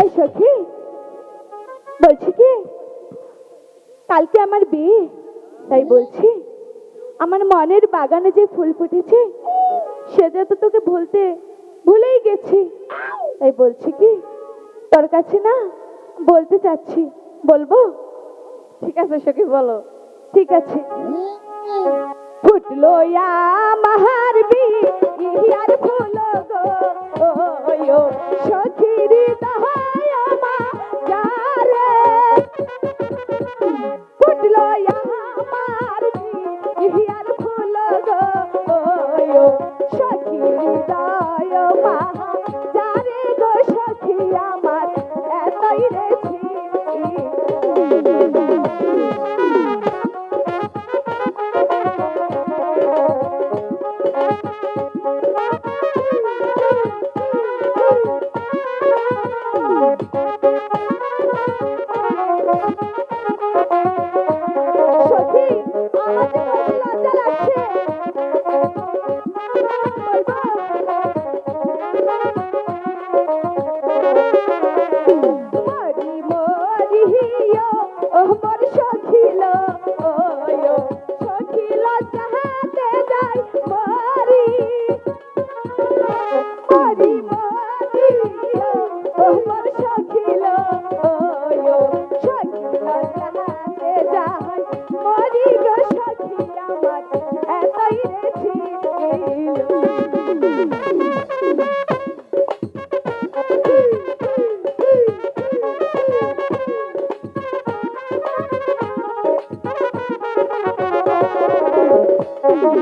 এই সখি বলছি কি? কালকে আমার বিয়ে তাই বলছি। আমার মনের বাগানে যে ফুল ফুটেছে সেটা তো তোকে ভুলেই গেছি। তাই বলছি কি? তোর কাছে না বলতে চাচ্ছি। বলব? ঠিক আছে সখী বলো। ঠিক আছে। ফুটলো আমার বি বিয়ার ফুল গো সখীর দহায়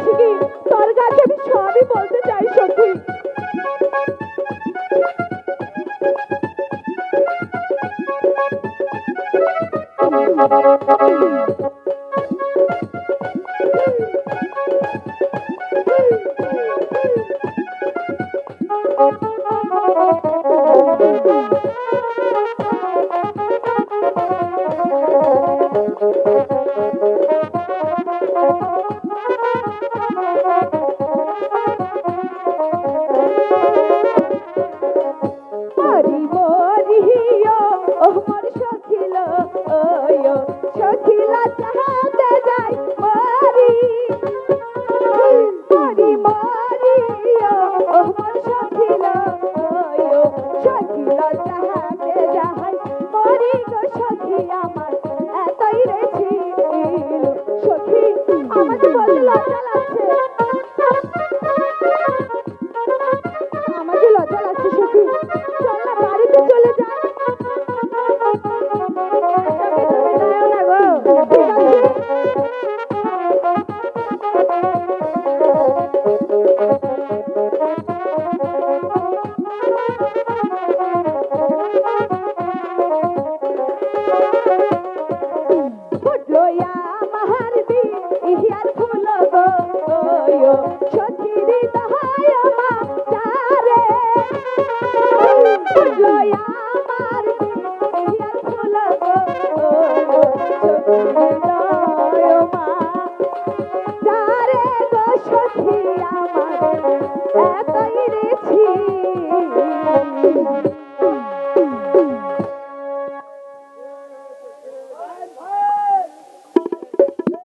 বলছি কি তোর কাছে আমি সবই বলতে চাই সখী Thank you. ও আমার সখিল ও সখি